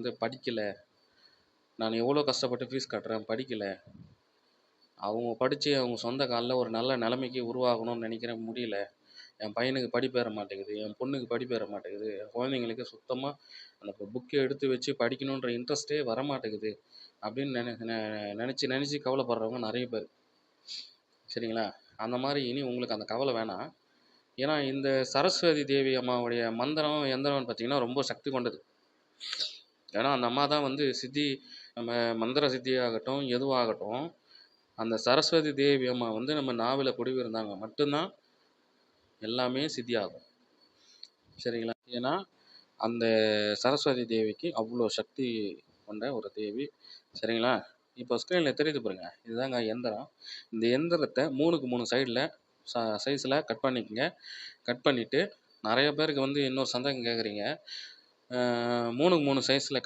வந்து படிக்கலை. நான் எவ்வளோ கஷ்டப்பட்டு ஃபீஸ் கட்டுறேன் படிக்கலை. அவங்க படித்து அவங்க சொந்த காலில் ஒரு நல்ல நிலைமைக்கு உருவாகணும்னு நினைக்கிறேன் முடியல. என் பையனுக்கு படிப்பு ஏற மாட்டேங்குது. என் பொண்ணுக்கு படிப்பு ஏற மாட்டேங்குது. என் குழந்தைங்களுக்கு சுத்தமாக அந்த புக்கை எடுத்து வச்சு படிக்கணுன்ற இன்ட்ரெஸ்ட்டே வர மாட்டேங்குது அப்படின்னு நினை நெ- நினச்சி நினச்சி கவலைப்படுறவங்க நிறைய பேர். சரிங்களா? அந்த மாதிரி இனி உங்களுக்கு அந்த கவலை வேணாம். ஏன்னா இந்த சரஸ்வதி தேவி அம்மாவுடைய மந்திரம் எந்திரம்னு பார்த்தீங்கன்னா ரொம்ப சக்தி கொண்டது. ஏன்னா அந்த அம்மா தான் வந்து சித்தி நம்ம மந்திர சித்தியாகட்டும் எதுவாகட்டும் அந்த சரஸ்வதி தேவி அம்மா வந்து நம்ம நாவில் குடியிருந்தாங்க மட்டும்தான் எல்லாமே சித்தியாகும். சரிங்களா? ஏன்னா அந்த சரஸ்வதி தேவிக்கு அவ்வளோ சக்தி கொண்ட ஒரு தேவி. சரிங்களா? இப்போ ஸ்க்ரீனில் தெரியுது பாருங்க. இதுதாங்க எந்திரம். இந்த எந்திரத்தை மூணுக்கு மூணு சைடில் ச சைஸில் கட் பண்ணிக்கங்க. கட் பண்ணிவிட்டு நிறைய பேருக்கு வந்து இன்னொரு சந்தேகம் கேட்குறீங்க மூணுக்கு மூணு சைஸில்